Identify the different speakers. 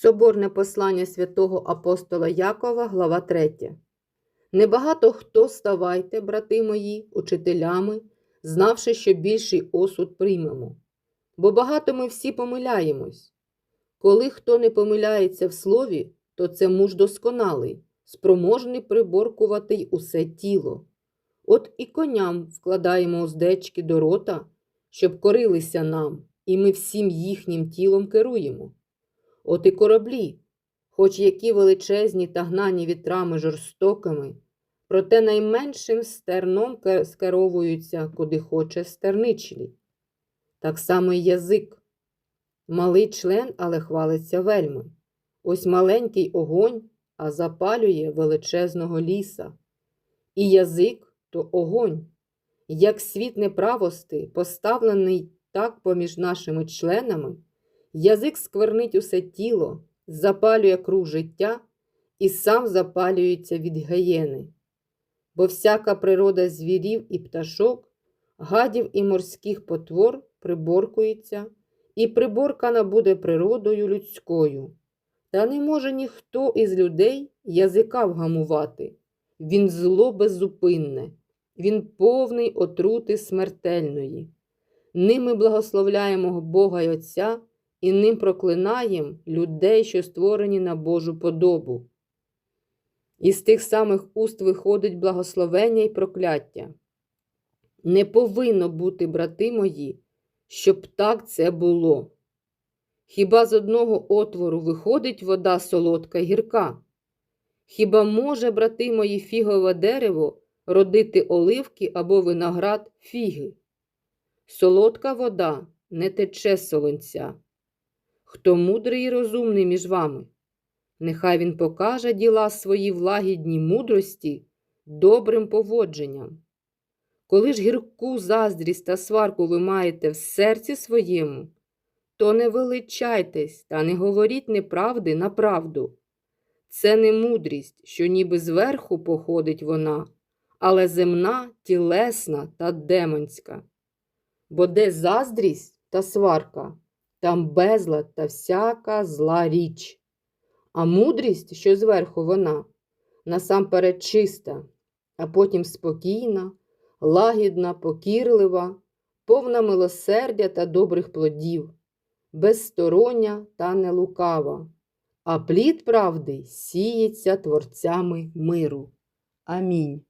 Speaker 1: Соборне послання святого апостола Якова, глава 3. Небагато хто ставайте, брати мої, учителями, знавши, що більший осуд приймемо. Бо багато ми всі помиляємось. Коли хто не помиляється в слові, то це муж досконалий, спроможний приборкувати й усе тіло. От і коням вкладаємо уздечки до рота, щоб корилися нам, і ми всім їхнім тілом керуємо. От і кораблі, хоч які величезні та гнані вітрами жорстокими, проте найменшим стерном скеровуються, куди хоче стерничлі. Так само й язик. Малий член, але хвалиться вельми. Ось маленький огонь, а запалює величезного ліса. І язик то огонь. Як світ неправости, поставлений так поміж нашими членами, язик сквернить усе тіло, запалює круг життя і сам запалюється від гієни. Бо всяка природа звірів і пташок, гадів і морських потвор приборкується, і приборкана буде природою людською. Та не може ніхто із людей язика вгамувати. Він зло беззупинне, він повний отрути смертельної. Ними благословляємо Бога й Отця, і ним проклинаємо людей, що створені на Божу подобу. Із тих самих уст виходить благословення й прокляття. Не повинно бути, брати мої, щоб так це було. Хіба з одного отвору виходить вода солодка й гірка? Хіба може, брати мої, фігове дерево родити оливки або виноград фіги? Солодка вода не тече солонця. Хто мудрий і розумний між вами? Нехай він покаже діла свої влагідні мудрості добрим поводженням. Коли ж гірку заздрість та сварку ви маєте в серці своєму, то не величайтесь та не говоріть неправди на правду. Це не мудрість, що ніби зверху походить вона, але земна, тілесна та демонська. Бо де заздрість та сварка, там безлад та всяка зла річ. А мудрість, що зверху вона, насамперед чиста, а потім спокійна, лагідна, покірлива, повна милосердя та добрих плодів, безстороння та нелукава, а плід правди сіється творцями миру. Амінь.